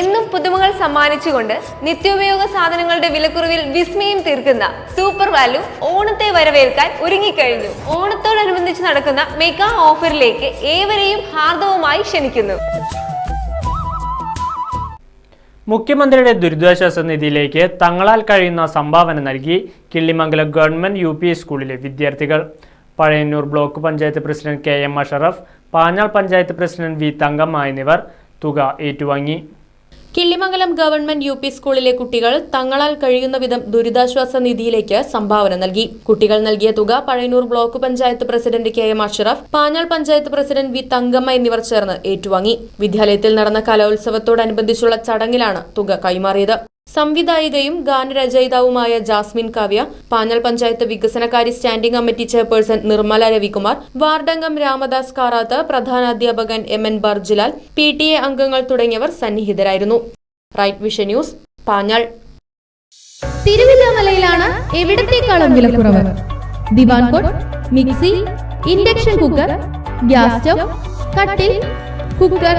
എന്നും പുതുമകൾ സമ്മാനിച്ചുകൊണ്ട് നിത്യോപയോഗ സാധനങ്ങളുടെ വിലക്കുറവിൽ വിസ്മയം തീർക്കുന്ന സൂപ്പർ വാല്യൂ ഓണത്തെ വരവേൽക്കാൻ ഒരുങ്ങിക്കഴിഞ്ഞു. ഓണത്തോടനുബന്ധിച്ച് നടക്കുന്ന മെഗാ ഓഫറിലേക്ക് ഏവരെയും ഹാർദവുമായി ക്ഷണിക്കുന്നു. മുഖ്യമന്ത്രിയുടെ ദുരിതാശ്വാസ നിധിയിലേക്ക് തങ്ങളാൽ കഴിയുന്ന സംഭാവന നൽകി കിള്ളിമംഗലം ഗവൺമെന്റ് യു സ്കൂളിലെ വിദ്യാർത്ഥികൾ. Pazhayannur block panchayat president K M Ashraf Panjal panchayat president V Thankamma എന്നിവർ തുക ഏറ്റുവാങ്ങി. കിള്ളിമംഗലം ഗവൺമെന്റ് യു പി സ്കൂളിലെ കുട്ടികൾ തങ്ങളാൽ കഴിയുന്ന വിധം ദുരിതാശ്വാസ നിധിയിലേക്ക് സംഭാവന നൽകി. കുട്ടികൾ നൽകിയ തുക Pazhayannur block panchayat president K M Ashraf Panjal panchayat president V Thankamma എന്നിവർ ചേർന്ന് ഏറ്റുവാങ്ങി. വിദ്യാലയത്തിൽ നടന്ന കലോത്സവത്തോടനുബന്ധിച്ചുള്ള ചടങ്ങിലാണ് തുക കൈമാറിയത്. സംവിധായികയും ഗാനരചയിതാവുമായ ജാസ്മിൻ കാവ്യ പാനൽ പഞ്ചായത്ത് വികസനകാര്യ standing committee chairperson Nirmala Ravikumar വാർഡംഗം Ramadas Karath പ്രധാനാധ്യാപകൻ M N Barjilal P T A അംഗങ്ങൾ തുടങ്ങിയവർ സന്നിഹിതരായിരുന്നു. റൈറ്റ് വിഷൻ ന്യൂസ് പാഞ്ഞാൾ തിരുവില്ലാമലയിലാണ് എവിടത്തേക്കാളും വിലക്കുറവ്? Divan mixie induction cooker gas stove കട്ടിൽ കുക്കർ.